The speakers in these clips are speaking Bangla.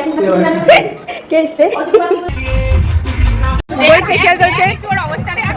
কে এসছে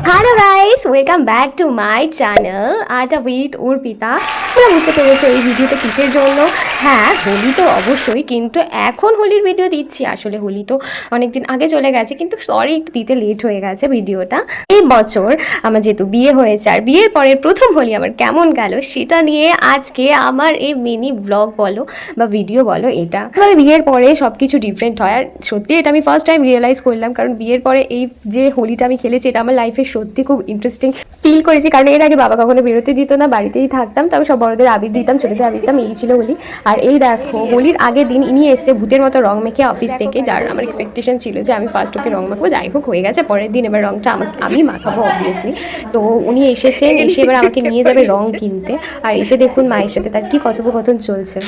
hello guys welcome back to my channel আটা উইথ অর্পিতা তোমরা বুঝতে পেরেছ এই ভিডিওটা কিসের জন্য? হ্যাঁ হোলি তো অবশ্যই, কিন্তু এখন হোলির ভিডিও দিচ্ছি। আসলে হোলি তো অনেকদিন আগে চলে গেছে, কিন্তু সরি একটু দিতে লেট হয়ে গেছে ভিডিওটা। এই বছর আমার যেহেতু বিয়ে হয়েছে, আর বিয়ের পরের প্রথম হোলি আমার কেমন গেল সেটা নিয়ে আজকে আমার এই মিনি ব্লগ বলো বা ভিডিও বলো এটা। মানে বিয়ের পরে সব কিছু ডিফারেন্ট হয়, আর সত্যি এটা আমি ফার্স্ট টাইম রিয়েলাইজ করলাম, কারণ বিয়ের পরে এই যে হোলিটা আমি খেলেছি, এটা আমার লাইফে সত্যি খুব ইন্টারেস্টিং ফিল করেছি। কারণ এর আগে বাবা কখনো বেরোতে দিত না, বাড়িতেই থাকতাম, তবে সব বড়দের আবির দিতাম, ছোটদের আবির দিতাম, এই ছিল হোলি। আর এই দেখো, হোলির আগের দিন ইনি এসে ভূতের মতো রং মেখে অফিস থেকে, যার আমার এক্সপেকটেশন ছিল যে আমি ফার্স্ট ওকে রং মাখবো, যাই হোক, হয়ে গেছে। পরের দিন এবার রংটা আমাকে আমি মাখাবো অবভিয়াসলি তো উনি এসেছেন, এসে এবার আমাকে নিয়ে যাবে রং কিনতে। আর এসে দেখুন মায়ের সাথে তার কি কথোপকথন চলছে।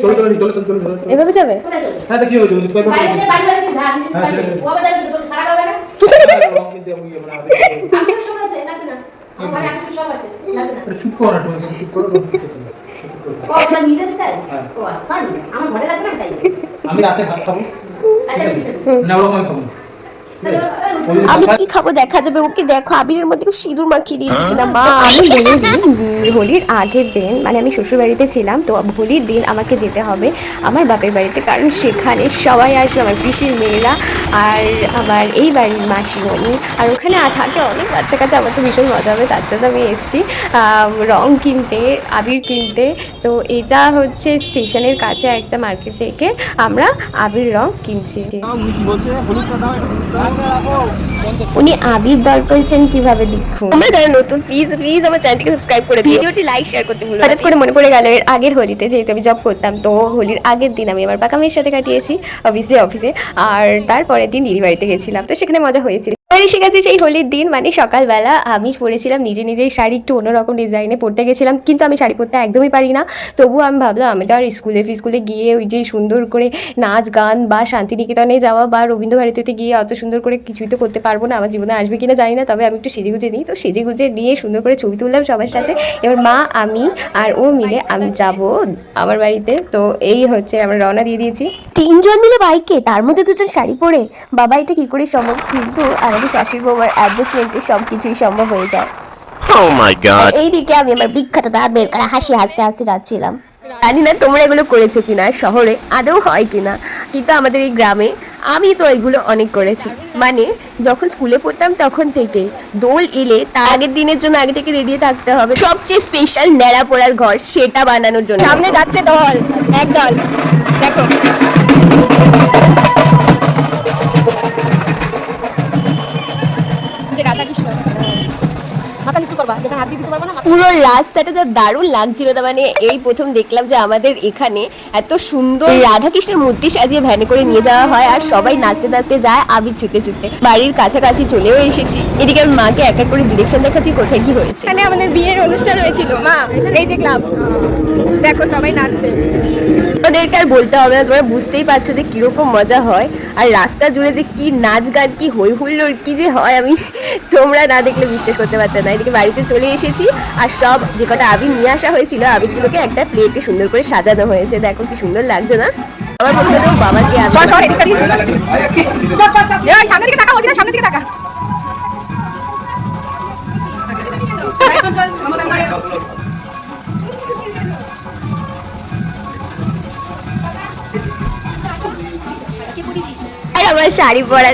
চলো চলো চলো চলো চলো এভাবে যাবে? হ্যাঁ তা কি জানি তো সারা গাবে না। চুপ করো তুমি চুপ করো চুপ চুপ হ্যাঁ। আমি রাতে ভাত খাব। না ওরকম আমি খাব আমি কি খাব? দেখা যাবে। ওকে দেখো আবিরের মধ্যে খুব সিঁদুর মাখিয়ে দিয়েছি কিনা মা। আমি বলে দিই হোলির আগের দিন মানে আমি শ্বশুর বাড়িতে ছিলাম তো হোলির দিন আমাকে যেতে হবে। আমার বাপের বাড়িতে কারণ সেখানে সবাই আসবে আমার পিসির মেয়েরা আর আমার এই বাড়ির মাসিমণি। আর ওখানে থাকে অনেক বাচ্চা কাছে আমার তো ভীষণ মজা হবে তার জন্য আমি এসেছি। রং কিনতে আবির কিনতে। তো এটা হচ্ছে স্টেশনের কাছে একটা মার্কেট থেকে আমরা আবির রং কিনছি। উনি আবির দল করেছেন কীভাবে দেখুন? তোমরা যারা নতুন প্লিজ প্লিজ আমার চ্যানেলটিকে সাবস্ক্রাইব করে ভিডিওটি লাইক শেয়ার করতে ভুলো না। হঠাৎ করে মনে পড়ে গেল এর আগের হোলিতে যেহেতু আমি জব করতাম তো হোলির আগের দিন আমি আমার পাকামের সাথে কাটিয়েছি অফিসে অফিসে আর তারপরের দিন দিদি বাড়িতে গেছিলাম তো সেখানে মজা হয়েছিল। এসে গেছে সেই হোলির দিন মানে সকালবেলা আমি পরেছিলাম নিজে নিজেই শাড়ি, একটু অন্যরকম ডিজাইনে পরতে গেছিলাম, কিন্তু আমি শাড়ি পরতে একদমই পারি না। তবুও আমি ভাবলাম, আমি তো আর স্কুলে স্কুলে গিয়ে ওই যে সুন্দর করে নাচ, গান বা শান্তিনিকেতনে যাওয়া বা রবীন্দ্রভারতীতে গিয়ে অত সুন্দর করে কিছুই তো করতে পারব না, আমার জীবনে আসবে কিনা জানি না, তবে আমি একটু সেজে গুজে নিই। তো সেজে গুজে নিয়ে সুন্দর করে ছবি তুললাম সবার সাথে। এবার মা, আমি আর ও মিলে আমি যাব আমার বাড়িতে। তো এই হচ্ছে আমরা রওনা দিয়ে দিয়েছি। তিনজন মিলে বাইকে, তার মধ্যে দুজন শাড়ি পরে। বাবা এটা কি করে সম্ভব? কিন্তু আমাদের শাশুড়ি বৌমার অ্যাডজাস্টমেন্টে সব কিছুই সম্ভব হয়ে যায়। Oh. এইদিকে আমি আমার বিখ্যাত দাঁত বের করা হাসি হাসতে হাসতে যাচ্ছিলাম। জানি না তোমরা এগুলো করেছ কিনা শহরে আদৌ হয় কিনা কিন্তু আমাদের এই গ্রামে আমি তো এগুলো অনেক করেছি। মানে যখন স্কুলে পড়তাম তখন থেকে দোল এলে তার আগের দিনের জন্য আগে থেকে রেডি থাকতে হবে। সবচেয়ে স্পেশাল ন্যাড়া পোড়ার ঘর সেটা বানানোর জন্য। সামনে যাচ্ছে দল এক দল। দেখো। মাথা নিচু করবা যেখানে হাত দিতে পারবা না পুরো রাস্তাটা যা দারুণ লাগছিল তা মানে এই প্রথম দেখলাম যে আমাদের এখানে এত সুন্দর রাধাকৃষ্ণের মূর্তি সাজিয়ে ভ্যানে করে নিয়ে যাওয়া হয় আর সবাই নাচতে নাচতে যায় আবির ছুটে ছুটে বাড়ির কাছাকাছি চলেও এসেছি। এদিকে আমি মাকে এক এক করে ডিরেকশন দেখাচ্ছি কোথায় কি হয়েছে। এখানে আমাদের বিয়ের অনুষ্ঠান হয়েছিল মা এই যে ক্লাব দেখো সবাই নাচছে। ওদেরকে আর বলতে হবে না তোমরা বুঝতেই পারছ যে কীরকম মজা হয়। আর রাস্তা জুড়ে যে কি নাচ গান কি হই হুল্লোড় কি যে হয় আমি তোমরা না দেখলে বিশ্বাস করতে পারতে না। এদিকে বাড়িতে চলে এসেছি আর সব যে কটা আবির নিয়ে আসা হয়েছিল আবিরগুলোকে একটা প্লেটে সুন্দর করে সাজানো হয়েছে। দেখো কি সুন্দর লাগছে না? আমার প্রথমে তো বাবাকে সামনের দিকে তাকা সামনের দিকে তাকা। আমার শাড়ি পরা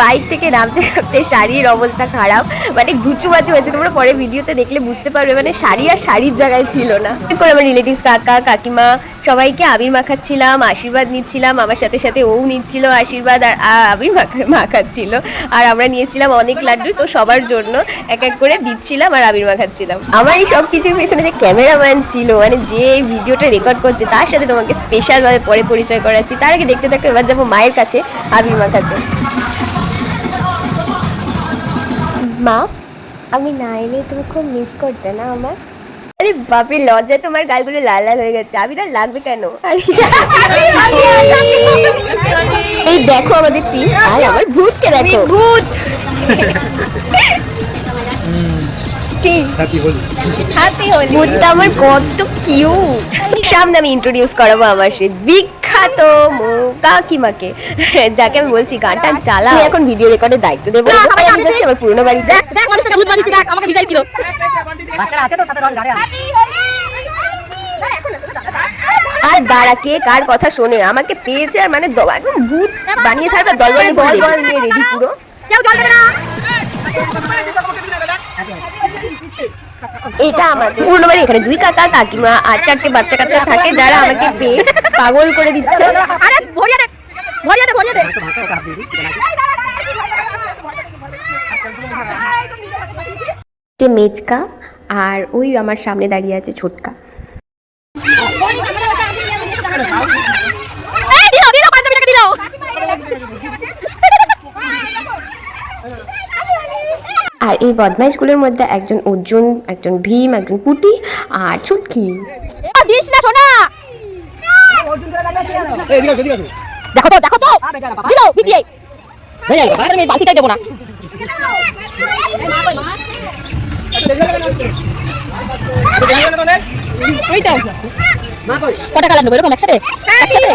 বাইক থেকে নামতে নামতে শাড়ির অবস্থা খারাপ। মানে ঘুচু বাচু হয়েছে, তোমরা পরে ভিডিওতে দেখলে বুঝতে পারবে মানে শাড়ি আর শাড়ির জায়গায় ছিল না। এরপর আমার রিলেটিভস কাকা, কাকিমা, সবাইকে আবির মাখাচ্ছিলাম, আশীর্বাদ নিচ্ছিলাম, আমার সাথে সাথে ও নিচ্ছিল আশীর্বাদ, আর আবির মাখা, মাখাচ্ছিল। আর আমরা নিয়েছিলাম অনেক লাড্ডু, তো সবার জন্য এক এক করে দিচ্ছিলাম আর আবির মাখাচ্ছিলাম। আমার এই সব কিছুর পেছনে যে ক্যামেরাম্যান ছিল মানে যে ভিডিওটা রেকর্ড করছে, তার সাথে তোমাকে স্পেশালভাবে পরে পরিচয় করাচ্ছি। তার আগে দেখতে থাকো, এবার যাব মায়ের কাছে, আবির মাখাতে মা আমি না এলে তুমি খুব মিস করতে না আমার আরে বাপরে লজ্জায় তোমার গালগুলো লাল লাল হয়ে গেছে। আমি না লাগবে কেন? এই দেখো আমাদের টিম আর আমার ভূতকে দেখো। ভূত। কি হ্যাপি হোলি হ্যাপি হোলি আমার কত কিউট সামনে আমি ইন্ট্রোডিউস করাবো আমার সে বিখ্যাত মো- কাকিমাকে। যাকে আমি বলছি গানটা চালা আমি এখন ভিডিও রেকর্ডের দায়িত্ব দেবো। আমি যাচ্ছি আমার পুরোনো বাড়িতে। আর দাঁড়া কে কার কথা শোনে? আমাকে পেয়েছে আর মানে একদম ভূত বানিয়ে ছাড়বে দলবলি বল বল। নিয়ে রেডি পুরো এটা আমাদের। পুরনো বাড়ি এখানে দুই কাকা কাকিমা আর চারটে বাচ্চা কাচ্চা থাকে যারা আমাকে পেয়ে পাগল করে দিচ্ছে। আরে ভরিয়ে দে ভরিয়ে দে ভরিয়ে দে। যে মেজকা আর ওই আমার সামনে দাঁড়িয়ে আছে ছোটকা এই দিলো দিলো পাঞ্জাবিটাকে দিলো আর এই বদমাইশগুলোর মধ্যে একজন অর্জুন একজন ভীম একজন পুটি আর ছুটকি দিস না সোনা। দেখো তো দেখো তো দিলো বিজিয়ে আমি বালতিটাই দেবো না ওই তো কটা কালার নেব এরকম একসাথে একসাথে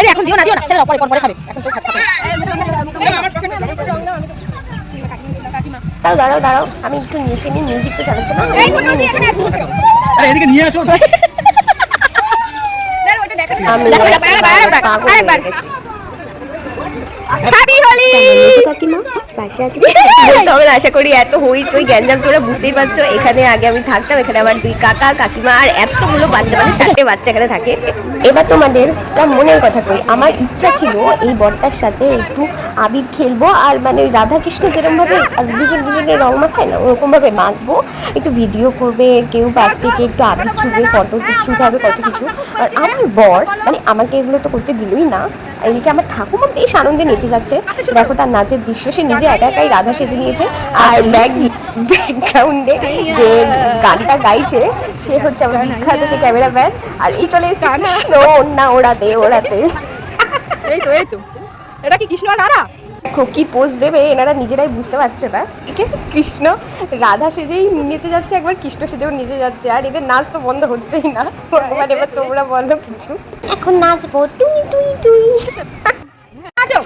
এই এখন দিও না দিও না। ছেড়ে দাও পরে পরে খাবে। এখন তো খাচ্ছে দাঁড়াও দাঁড়াও দাঁড়াও। আমি একটু নিচে নিয়ে মিউজিক তো চালাচ্ছ না। আরে এদিকে নিয়ে আসো। কাকিমা। পাশে আছি। বলতে আশা করি এত হইচই, গ্যাঞ্জাম তোরা বুঝতেই পারছ। এখানে আগে আমি থাকতাম, এখানে আমার দুই কাকা, কাকিমা আর এতগুলো বাচ্চা মানে চারটে বাচ্চা এখানে থাকে। এবার তোমাদের মনের কথা কই। আমার ইচ্ছা ছিল এই বরটার সাথে একটু আবির খেলব আর মানে রাধা কৃষ্ণ যেরকম ভাবে দুজন দুজনের রং মাখায় না ওরকম ভাবে মাখবো। একটু ভিডিও করবে, কেউ পাশ থেকে একটু আবির ছুটবে ফটো শুট হবে কত কিছু। আর আমার বর মানে আমাকে এগুলো তো করতে দিলই না। এদিকে আমার ঠাকুমা বেশ আনন্দে নেচে যাচ্ছে। দেখো তার নাচের দৃশ্য, সে নিজে একা একাই রাধা সেজে নিয়েছে আর ব্যাক ব্যাকগ্রাউন্ডে যে গানটা গাইছে সে হচ্ছে আমার বিখ্যাত সে ক্যামেরাম্যান। আর এই চলে এসেছে কৃষ্ণ না ওড়াতে ওড়াতে। এই তো এই তো। এটা কি কৃষ্ণ আর রাধা? কি পোজ দেবে এনারা নিজেরাই বুঝতে পারছে না। একে কৃষ্ণ রাধা সেজেই নেচে যাচ্ছে একবার কৃষ্ণ সেজেও নেচে যাচ্ছে। আর এদের নাচ তো বন্ধ হচ্ছেই না। এবার এবার তোমরা বলো কিছু। এখন নাচবো টুই টুই টুই। নাচো।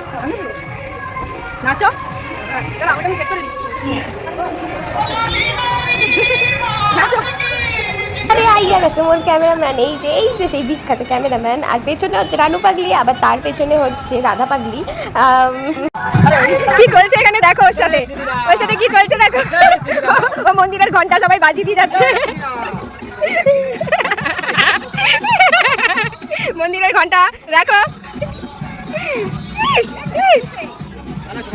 নাচো। আইয়া গেছে মোর ক্যামেরাম্যান এই যে এই যে সেই বিখ্যাত ক্যামেরাম্যান আর পেছনে হচ্ছে রানু পাগলি আবার তার পেছনে হচ্ছে রাধা পাগলি কি চলছে এখানে দেখো ওর সাথে ওর সাথে কি চলছে দেখো ও মন্দিরের ঘণ্টা সবাই বাজিয়ে দিয়ে যাচ্ছে মন্দিরের ঘণ্টা দেখো।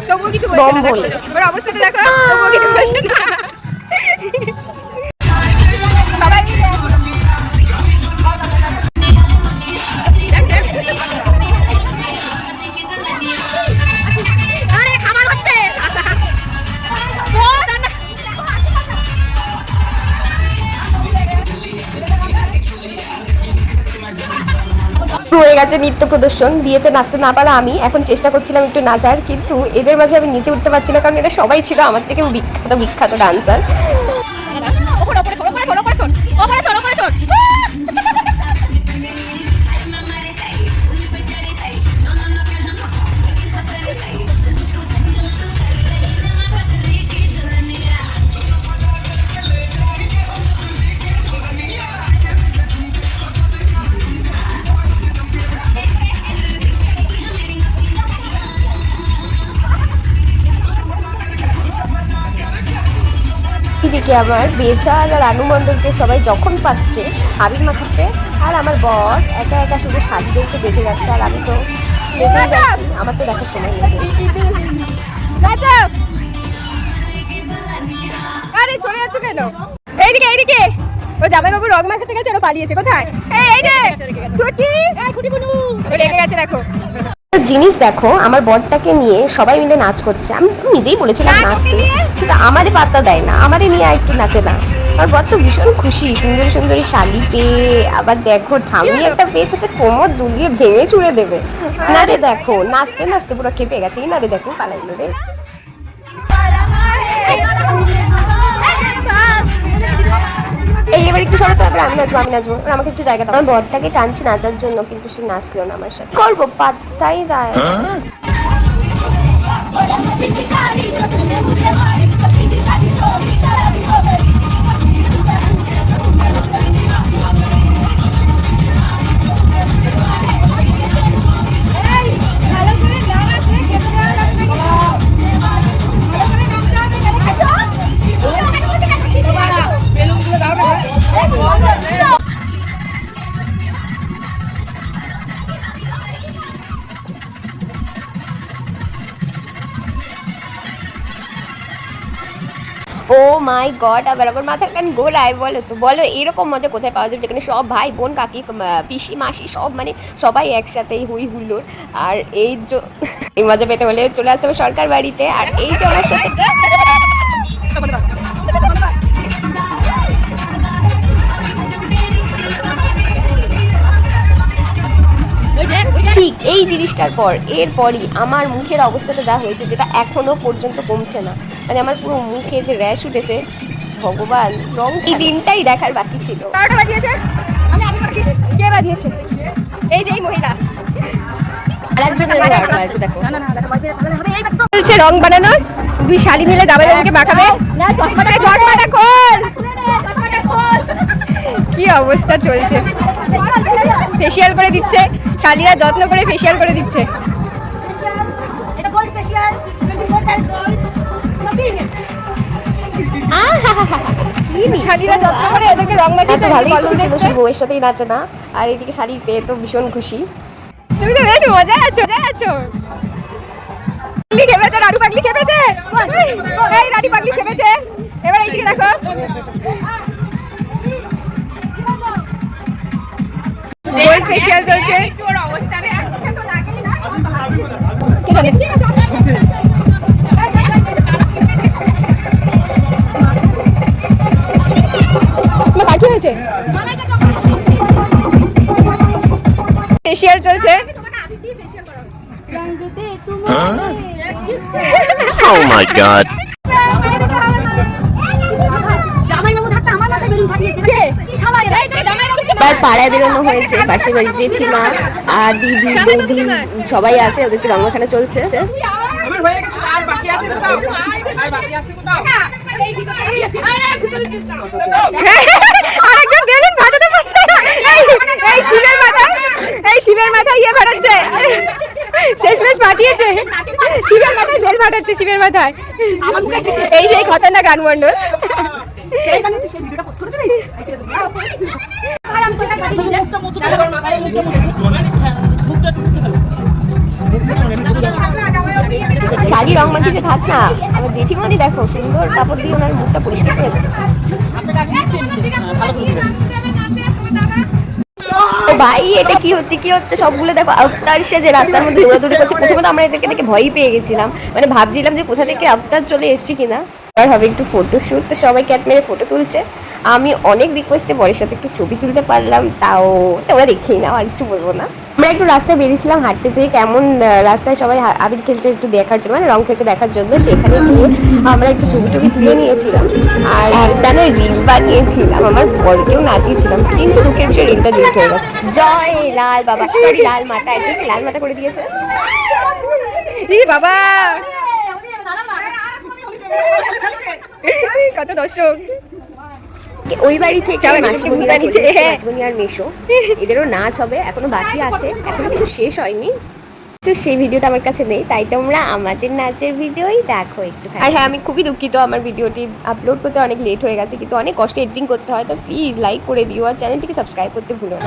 তবুও কিছু বলছে না। অবস্থাটা দেখো তবুও কিছু বলছে না হয়ে গেছে নৃত্য প্রদর্শন। বিয়েতে নাচতে না পারা আমি। এখন চেষ্টা করছিলাম একটু নাচার, কিন্তু এদের মাঝে আমি নিচে উঠতে পারছি না, কারণ এটা সবাই ছিল আমার থেকে বিখ্যাত বিখ্যাত ডান্সার এদিকে আমার বেচার আর আনু মণ্ডলকে সবাই যখন পাচ্ছে আবির মাখাচ্ছে আর আমার বর একা একা শুধু সাজদেরকে দেখে যাচ্ছে আর আমি তো যাচ্ছি আমার তো দেখার সময় নেই। আরে চলে যাচ্ছ কেন? এইদিকে এইদিকে! ও জামাই বাবু রং মাখাতে গেছে ওরা পালিয়েছে কোথায়? এই রে ও রেখে গেছে দেখো। জিনিস দেখো আমার বরটাকে নিয়ে সবাই মিলে নাচ করছে। আমি নিজেই বলেছিলাম নাচতে? কিন্তু আমারে পাত্তা দেয় না আমারে নিয়ে আর একটু নাচে না। আমার বর তো ভীষণ খুশি সুন্দর সুন্দরী শালি পেয়ে আবার দেখো ঠামি একটা পেয়েছে সে কোমর দুলিয়ে ভেঙে চুড়ে দেবে। না রে দেখো নাচতে নাচতে পুরো কেঁপে গেছে। না রে দেখো পালাইলো রে। এই এবার একটু সরো তো এবার আমি নাচবো আমি নাচবো। আমাকে একটু জায়গা দাও। আমার বরটাকে টানছি নাচার জন্য কিন্তু সে নাচলো না আমার সাথে। করব পাত্তাই দেয় না। ও মাই গড আবার আমার মাথার কান গোলায়, বলো তো, বলো এরকম মজা কোথায় পাওয়া যাবে? যেখানে সব ভাই বোন, কাকি পিসি, মাসি, সব মানে সবাই একসাথেই হুই হুল্লোর আর এই এই মজা পেতে হলে চলে আসতে হবে সরকার বাড়িতে। আর এই যে আমার সাথে ঠিক এই জিনিসটার পর এরপরই আমার মুখের অবস্থাটা যা হয়েছে যেটা এখনও পর্যন্ত কমছে না। মানে আমার পুরো মুখে যে র্যাশ উঠেছে ভগবান রং এই দিনটাই দেখার বাকি ছিল। বাজিয়েছে? কে বাজিয়েছে? এই যে এই মহিলা। আর দেখো। চলছে রং বানানোর দুই শালি মিলে জামাই বাবুকে মাখাবে চশমাটা খোল। কি অবস্থা চলছে? ফেসিয়াল করে দিচ্ছে। শালিরা যত্ন করে ফেসিয়াল করে দিচ্ছে। শালিরা যত্ন করে এদেরকে রং মাখিয়েছে। বউয়ের সাথেই নাচে না। আর এদিকে শাড়ি পেয়ে তো ভীষণ খুশি। তুমি তো বেশ মজা আছো মজা আছো। পাগলি খেপেছে রাডু পাগলি খেপেছে। এই রাডু পাগলি খেপেছে। এবার এইদিকে দেখো। গোল্ড ফেশিয়াল চলছে। তোমার কার কি হয়েছে? ফেশিয়াল চলছে। Oh my god. এবার পাড়ায় বেরোনো হয়েছে পাশের বাড়ির জেঠিমা আর দিদি বৌদি সবাই? আছে ওদেরকে রং মাখানো চলছে। আমার গেছে আর বাকি আছে কোথাও? আর বাকি আছে কোথাও? আরেকজন বেলুন ফাটাতে পারছে না। এই এই শিবের মাথা এই শিবের মাথা ইয়ে ফাটাচ্ছে শেষমেশ ফাটিয়েছে শিবের মাথায় বেল ফাটাচ্ছে শিবের মাথায়। এই সেই খতরনাক গান মন্ডল আমার মাথায় মুখটা মুখটা টুকতে গেল শাড়ি রং মাখিয়েছে থাক না আমার জেঠিমাদি দেখো সুন্দর কাপড় দিয়ে ওনার মুখটা পরিষ্কার করে দিচ্ছে। ও ভাই এটা কি হচ্ছে কি হচ্ছে? সবগুলো দেখো আফতার সে যে রাস্তার মধ্যে দৌড়াদৌড়ি করছে। প্রথমে তো আমরা এদেরকে দেখে ভয়ই পেয়ে গেছিলাম। মানে ভাবছিলাম যে কোথা থেকে আফতার চলে এসছি কিনা। আর হবে একটু ফটো শ্যুট তো সবাই ক্যাট মেরে ফটো তুলছে। আমি অনেক রিকোয়েস্টে বরের সাথে একটু ছবি তুলতে পারলাম তাও তোমরা দেখেই নাও আর কিছু বলব না। আমরা একটু রাস্তায় বেরিয়েছিলাম হাঁটতে যেয়ে কেমন রাস্তায় সবাই আবির খেলছে একটু দেখার জন্য মানে রং খেলছে দেখার জন্য সেখানে গিয়ে আমরা একটু ছবি টবি তুলে নিয়েছিলাম। আর একদানে রিল বানিয়েছিলাম আমার বরকেও নাচিয়েছিলাম কিন্তু দুঃখের বিষয়ে রিলটা ডিলিট হয়ে গেছে। জয় লাল বাবা সরি লাল মাতা একজন লাল মাতা করে দিয়েছে? বাবা! কত দর্শক? ওই বাড়ি থেকে এসেছে, হ্যাঁ। মাসিমণি আর মেশো। এদেরও নাচ হবে এখনও বাকি আছে এখনও কিছু শেষ হয়নি। তো সেই ভিডিওটা আমার কাছে নেই তাই তোমরা আমাদের নাচের ভিডিওই দেখো একটু আর হ্যাঁ আমি খুবই দুঃখিত আমার ভিডিওটি আপলোড করতে অনেক লেট হয়ে গেছে কিন্তু অনেক কষ্টে এডিটিং করতে হয় তো প্লিজ লাইক করে দিও আর চ্যানেলটিকে সাবস্ক্রাইব করতে ভুলো না।